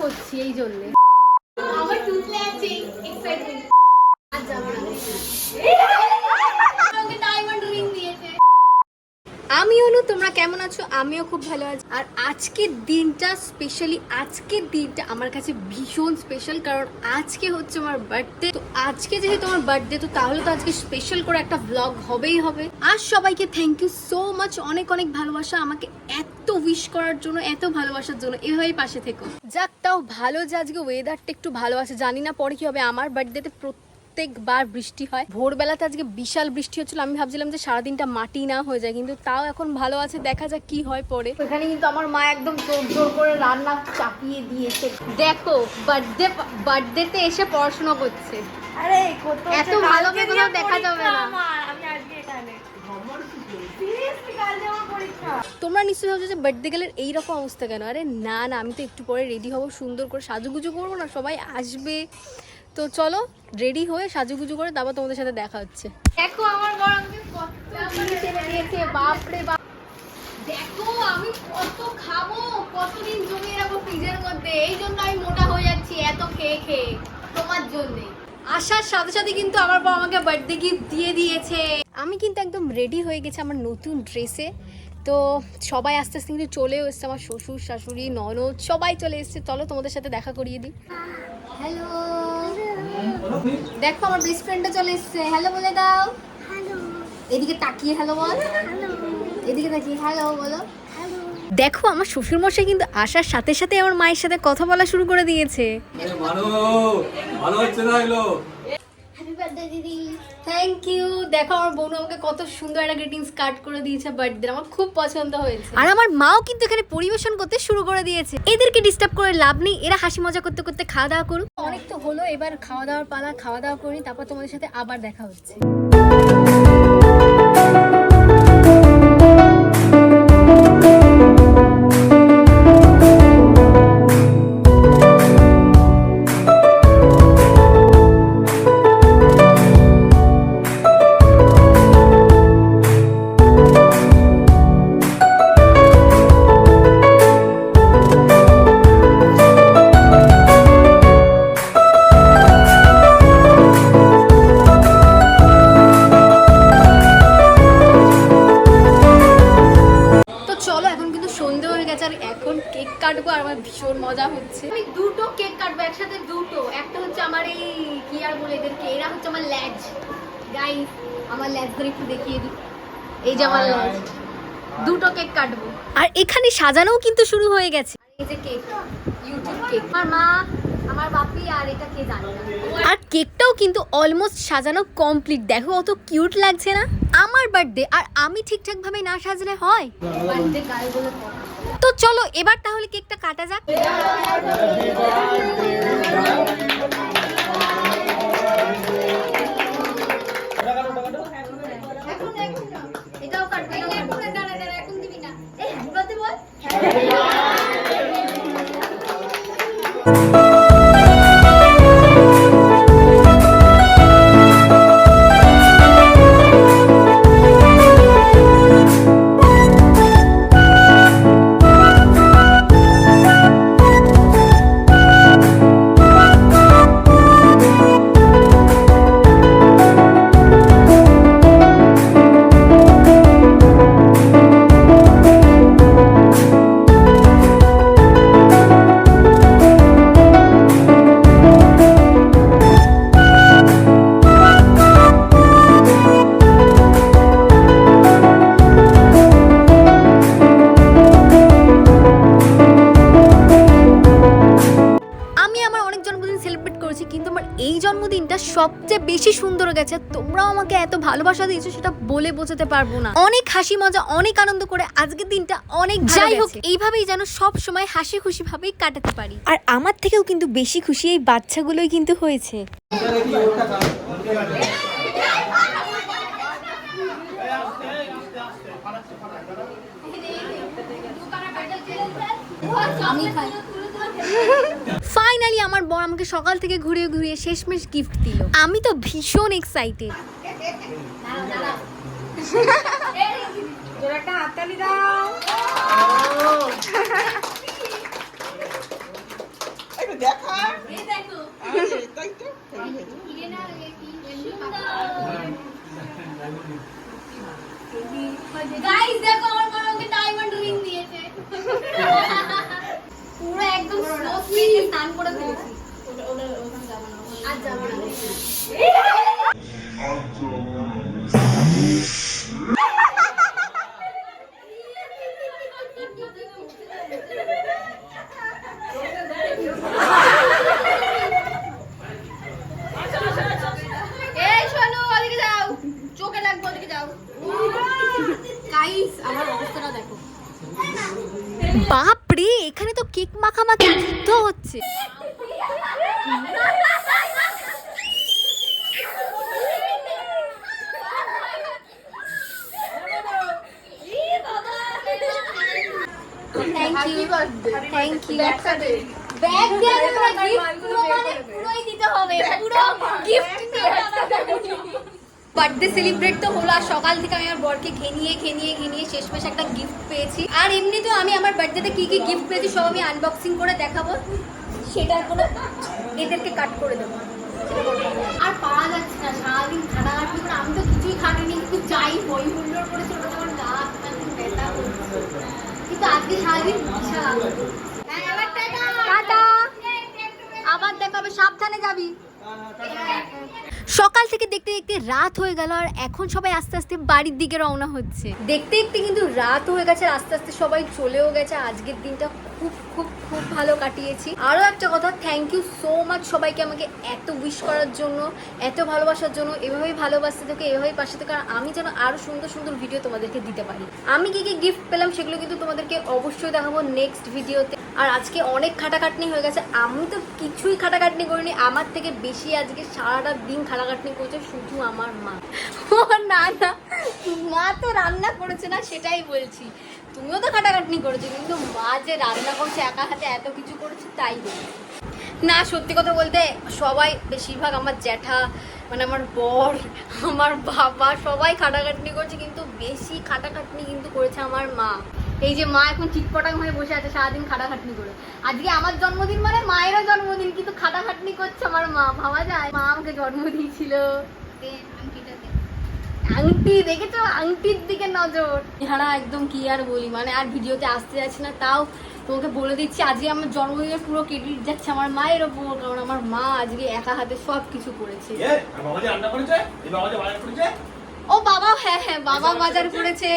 হচ্ছি এই জন্যে। আমার টুথলে আছে এক্সাইটমেন্ট আজ যাবে আমাকে ডায়মন্ড রিং দিয়েছে আমি অনু, তোমরা কেমন আছো? আমিও খুব ভালো আছি। আর আজকের দিনটা স্পেশালি আজকের দিনটা আমার কাছে ভীষণ স্পেশাল কারণ আজকে হচ্ছে আমার বার্থডে তো আজকে যেহেতু আমার বার্থডে তো তাহলে তো আজকে স্পেশাল করে একটা ব্লগ হবেই হবে। আর সবাইকে থ্যাংক ইউ সো মাচ অনেক অনেক ভালোবাসা। আমাকে এত উইশ করার জন্য, এত ভালোবাসার জন্য। এভাবেই পাশে থেকো। যাক, তাও ভালো যে আজকে ওয়েদারটা একটু ভালো আছে, জানি না পরে কি হবে। আমার বার্থডেতে প্রত্যেকবার বৃষ্টি হয়। ভোরবেলাতে আজকে বিশাল বৃষ্টি হচ্ছিল। আমি ভাবছিলাম যে সারাদিনটা মাটি না হয়ে যায় কিন্তু তাও এখন ভালো আছে। দেখা যাক কি হয় পরে। এখানে কিন্তু আমার মা একদম জোর জোর করে রান্না চাপিয়ে দিয়েছে। দেখো বার্থডে বার্থডেতে এসে পড়াশোনা করছে। আরে কত এত ভালো করে দেখা যাবে না। আমি আজকে এখানে। তোমরা নিশ্চয়ই ভাবছ যে বার্থডে গেলের এইরকম অবস্থা কেন? আরে না না আমি তো একটু পরে রেডি হব সুন্দর করে সাজুগুজু করব না সবাই আসবে। তো চলো রেডি হয়ে সাজুগুজু করে তারপর তোমাদের সাথে দেখা হচ্ছে। দেখো আমার আমাকে কত দিয়েছে বাপরে বাপ। দেখো আমি কত খাব কতদিন জমিয়ে রাখব ফ্রিজের মধ্যে এই জন্য আমি মোটা হয়ে যাচ্ছি এত খেয়ে খেয়ে তোমার জন্যে। আসার সাথে সাথে কিন্তু আমার বাবা আমাকে বার্থডে গিফট দিয়ে দিয়েছে। আমি কিন্তু একদম রেডি হয়ে গেছি আমার নতুন ড্রেসে তো সবাই আস্তে আস্তে কিন্তু চলেও এসছে আমার শ্বশুর শাশুড়ি ননদ সবাই চলে এসছে। চলো তোমাদের সাথে দেখা করিয়ে দিই। হ্যালো দেখো আমার বেস্ট ফ্রেন্ডটা চলে এসেছে। হ্যালো বলে দাও। হ্যালো এদিকে তাকিয়ে হ্যালো বল। এদিকে তাকিয়ে হ্যালো বলো। দেখো আমার শ্বশুর মশাই কিন্তু আসার সাথে সাথে আমার মায়ের সাথে কথা বলা শুরু করে দিয়েছে। আরে মানো ভালো হচ্ছে না দিদি। থ্যাংক ইউ দেখো আমার বোন আমাকে কত সুন্দর একটা গ্রিটিংস কার্ড করে দিয়েছে বার্থডে আমার খুব পছন্দ হয়েছে। আর আমার মাও কিন্তু এখানে পরিবেশন করতে শুরু করে দিয়েছে। এদেরকে ডিস্টার্ব করে লাভ নেই। এরা হাসি মজা করতে করতে খাওয়া দাওয়া করুক। অনেক তো হলো এবার খাওয়া দাওয়ার পালা খাওয়া দাওয়া করি তারপর তোমাদের সাথে আবার দেখা হচ্ছে। কাটবো আর আমার ভীষণ মজা হচ্ছে। আমি দুটো কেক কাটবো একসাথে দুটো। একটা হচ্ছে আমার এই কি আর বলে এদেরকে? এরা হচ্ছে আমার ল্যাজ। গাইস আমার ল্যাজদের একটু দেখিয়ে দিই। এই যে আমার ল্যাজ। দুটো কেক কাটবো। আর এখানে সাজানোও কিন্তু শুরু হয়ে গেছে। এই যে কেক ইউটিউব কেক। আমার মা আমার বাপি আর এটা কে জানে না। আর কেকটাও কিন্তু অলমোস্ট সাজানো কমপ্লিট দেখো অত কিউট লাগছে না? আমার বার্থডে আর আমি ঠিকঠাক ভাবে না সাজলে হয়? বার্থডে গাল বলে তো চলো এবার তাহলে কেকটা কাটা যাক। সবচেয়ে বেশি সুন্দর গেছে। তোমরাও আমাকে এত ভালোবাসা দিয়েছ সেটা বলে বোঝাতে পারব না। অনেক হাসি মজা অনেক আনন্দ করে আজকের দিনটা অনেক যাই হোক এইভাবেই যেন সব সময় হাসি খুশি ভাবেই কাটাতে পারি। আর আমার থেকেও কিন্তু বেশি খুশি এই বাচ্চাগুলোই কিন্তু হয়েছে। আমি খাই। ফাইনালি আমার বর আমাকে সকাল থেকে ঘুরিয়ে ঘুরিয়ে শেষমেশ গিফট দিল। আমি তো ভীষণ এক্সাইটেড দেখা এই দেখো আরে তাই তো very good. ইরেনা কি গাইস দেখো আমার মা আমাকে ডায়মন্ড রিং দিয়েছে পুরো একদম স্লো স্পিডে স্নান করে ফেলেছি আর যাব না গাইস আমার অবস্থাটা দেখো। বাপরে এখানে তো কেক মাখামাখি যুদ্ধ হচ্ছে। Thank you thank you bag দিয়ে পুরো গিফট পুরো মানে পুরোই দিতে হবে। পুরো গিফট বার্থডে সেলিব্রেট তো হলো আর সকাল থেকে আমি আমার বরকে ঘেনিয়ে ঘেনিয়ে ঘেনিয়ে শেষমেশ একটা গিফট পেয়েছি। আর এমনিতেও আমি আমার বার্থডেতে কি কি গিফট পেয়েছি সব আমি আনবক্সিং করে দেখাবো। সেটার কোনো এদেরকে কাট করে দেবো। আর পাওয়া যাচ্ছে না সারাদিন খাটাখাটি করে আমি তো কিছুই খাটিনি কিন্তু যাই বই হুল্লোড় করেছে ওটা আমার গা ব্যথা কিন্তু আজকে সারাদিন বিশাল হ্যাঁ, আবার দেখাবে সাবধানে যাবি। সকাল থেকে দেখতে দেখতে রাত হয়ে গেল আর এখন সবাই আস্তে আস্তে বাড়ির দিকে রওনা হচ্ছে। দেখতে দেখতে কিন্তু রাত হয়ে গেছে আস্তে আস্তে সবাই চলেও গেছে। আজকের দিনটা খুব খুব খুব ভালো কাটিয়েছি। আরও একটা কথা থ্যাংক ইউ সো মাচ সবাইকে আমাকে এত উইশ করার জন্য, এত ভালোবাসার জন্য, এভাবেই ভালোবাসতে থেকে, এভাবেই পাশে থেকে, আর আমি যেন আরও সুন্দর সুন্দর ভিডিও তোমাদেরকে দিতে পারি। আমি কি কি গিফট পেলাম সেগুলো কিন্তু তোমাদেরকে অবশ্যই দেখাবো নেক্সট ভিডিওতে আর আজকে অনেক খাটাখাটনি হয়ে গেছে, আমি তো কিছুই খাটাখাটনি করিনি, আমার থেকে বেশি আজকে সারাটা দিন খাটাখাটনি করেছে শুধু আমার মা। ও না না, মা তো রান্না করেছে না, সেটাই বলছি। তুমিও তো খাটাখাটনি করেছ, কিন্তু মা যে রান্না করছে, একা হাতে এত কিছু করেছে, তাই না, সত্যি কথা বলতে, সবাই বেশিরভাগ আমার জ্যাঠা মানে আমার বর, আমার বাবা, সবাই খাটাখাটনি করছে, কিন্তু বেশি খাটাখাটনি কিন্তু করেছে আমার মা। এই যে মা এখন চিটপটাং হয়ে বসে আছে, সারাদিন খাটাখাটনি করে। আজকে আমার জন্মদিন মানে মায়েরও জন্মদিন, কিন্তু খাটাখাটনি করছে আমার মা। ভাবা যায়, মা আমাকে জন্ম দিয়েছিল। আংটি দেখেছ? আংটির দিকে নজর। ছাড়া একদম কি আর বলি? মানে আর ভিডিওতে আসতে যাচ্ছে না তাও তোমাকে বলে দিচ্ছি আজকে আমার জন্মদিনে পুরো ক্রেডিট যাচ্ছে আমার মায়ের ওপর কারণ আমার মা আজকে একা হাতে সব কিছু করেছে? ও বাবা হ্যাঁ হ্যাঁ বাবা বাজার করেছে,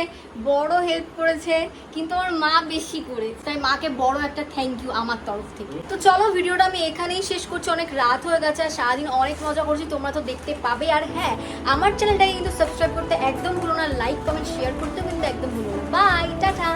বড় হেল্প করেছে, কিন্তু আমার মা বেশি করে তাই মাকে বড় একটা থ্যাংক ইউ আমার তরফ থেকে। তো চলো ভিডিওটা আমি এখানেই শেষ করছি, অনেক রাত হয়ে গেছে আর সারাদিন অনেক মজা করছি, তোমরা তো দেখতে পাবে। আর হ্যাঁ আমার চ্যানেলটাকে কিন্তু সাবস্ক্রাইব করতে একদম ভুলো না লাইক কমেন্ট শেয়ার করতে কিন্তু একদম ভুলো না। Bye tata.